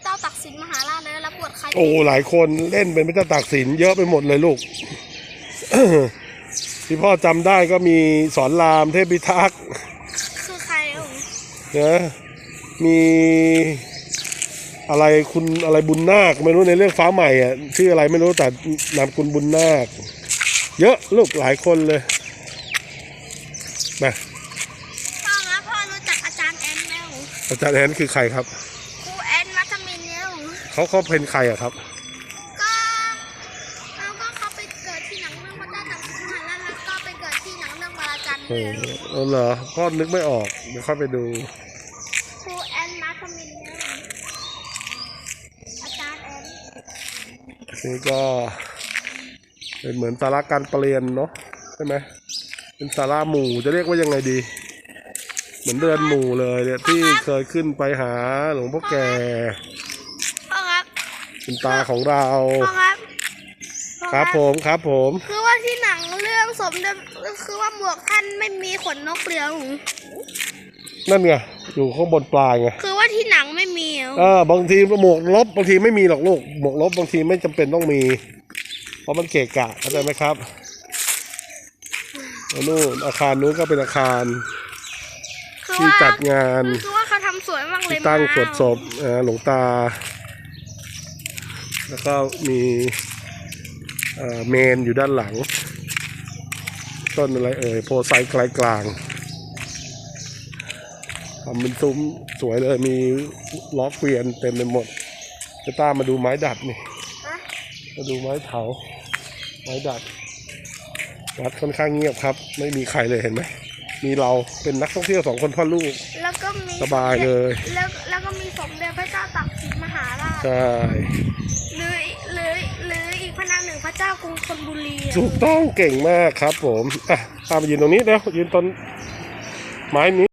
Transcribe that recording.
ระเจ้าตักสินมหาราชเลยแล้วปวดใครโอ้หลายคนเล่นเป็นพระเจ้าตากสินเยอะไปหมดเลยลูก ที่พ่อจำได้ก็มีสอนรามเทพพิทักษ์คือใครเอ่ยนะมีอะไรคุณอะไรบุญนาคไม่รู้ในเรื่องฟ้าใหม่อะชื่ออะไรไม่รู้แต่นามคุณบุญนาค เยอะลูกหลายคนเลยนะพ่อครับพ่อรู้จักอาจารย์แอนไหมเอ่ยอาจารย์แอนคือใครครับ ครูแอนมัทมิน เนี่ยเอ่ยเขาเขาเป็นใครอะครับ ก็แล้วก็เขาไปเกิดที่หนังเรื่องพระเจ้าตักสินมหาราชแล้วก็ไปเกิดที่หนังเรื่องบาราจันทร์เอเนี่ยอเออเหรอพ่อนึกไม่ออกเดี๋ยวค่อยไปดู ครูแอนมัทมินเนี่ยเอ่ยอาจารย์แอนนี่ก็เป็นเหมือนสาระการประเรียนเนาะใช่ไหมเป็นสาระหมู่จะเรียกว่ายังไงดี เหมือนเดินหมู่เลยเนี่ยที่เคยขึ้นไปหาหลวงพ่อแก่พ่อครับ คุณตาของเรา พ่อครับพ่อครับผมครับผม คือว่าที่หนังเรื่องสมเด็จคือว่าหมวกท่านไม่มีขนนกเหลืองนั่นไงอยู่ข้างบนปลายไงคือว่าที่หนังไม่มีอะเออบางทีหมวกลบบางทีไม่มีหรอกลูกหมวกลบบางทีไม่จำเป็นต้องมี เพราะมันเกะกะเข้าใจไหมครับแล้วนู่นอาคารนู้นก็เป็นอาคาร คือที่ว่าจัดงาน คือว่าเขาทำสวยมากเลยที่ตั้งมาสวดศพเอ่อหลวงตา แล้วก็มีเอ่อเมนอยู่ด้านหลัง ต้นอะไรเอ่ยโพไซไกลกลางทำเป็นซุ้มสวยเลยมีล้อเกวียนเต็มไปหมดจะตามมาดูไม้ดัดนี่ฮะมาดูไม้เถาไม้ดัดวัดค่อนข้างเงียบครับ ไม่มีใครเลยเห็นไหม มีเราเป็นนักท่องเที่ยวสองคนพ่อลูก แล้วก็มีสบายเลย แล้วแล้วก็มีสมเด็จพระเจ้าตักสินมหาราชใช่หรือหรือหรืออีกพระนางหนึ่งพระเจ้ากรุงธนบุรีอะถูกต้องเก่งมากครับผมอะตามมายืนตรงนี้แล้วยืนต้นไม้นี้